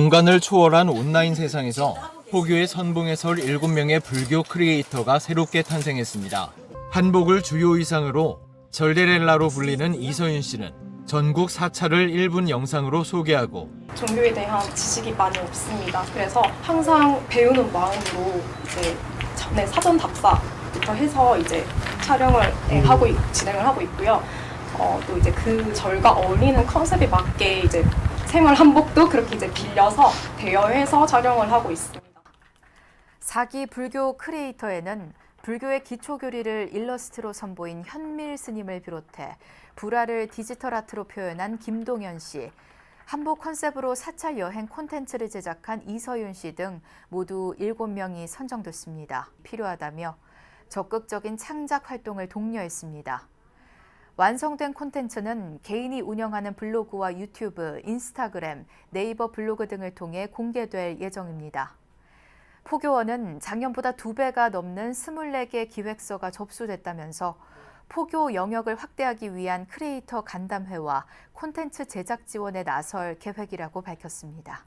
공간을 초월한 온라인 세상에서 포교의 선봉에 설 7명의 불교 크리에이터가 새롭게 탄생했습니다. 한복을 주요 의상으로 절데렐라로 불리는 이서윤 씨는 전국 사찰을 1분 영상으로 소개하고 종교에 대한 지식이 많이 없습니다. 그래서 항상 배우는 마음으로 이제 전에 사전 답사부터 해서 이제 촬영을 네, 하고 있- 진행을 하고 있고요. 어, 또 이제 그 절과 어울리는 컨셉에 맞게 이제 생활 한복도 그렇게 이제 빌려서 대여해서 촬영을 하고 있습니다. 사기 불교 크리에이터에는 불교의 기초 교리를 일러스트로 선보인 현밀 스님을 비롯해 불화를 디지털 아트로 표현한 김동현 씨, 한복 컨셉으로 사찰 여행 콘텐츠를 제작한 이서윤 씨 등 모두 7명이 선정됐습니다. 필요하다며 적극적인 창작 활동을 독려했습니다. 완성된 콘텐츠는 개인이 운영하는 블로그와 유튜브, 인스타그램, 네이버 블로그 등을 통해 공개될 예정입니다. 포교원은 작년보다 두 배가 넘는 24개 기획서가 접수됐다면서 포교 영역을 확대하기 위한 크리에이터 간담회와 콘텐츠 제작 지원에 나설 계획이라고 밝혔습니다.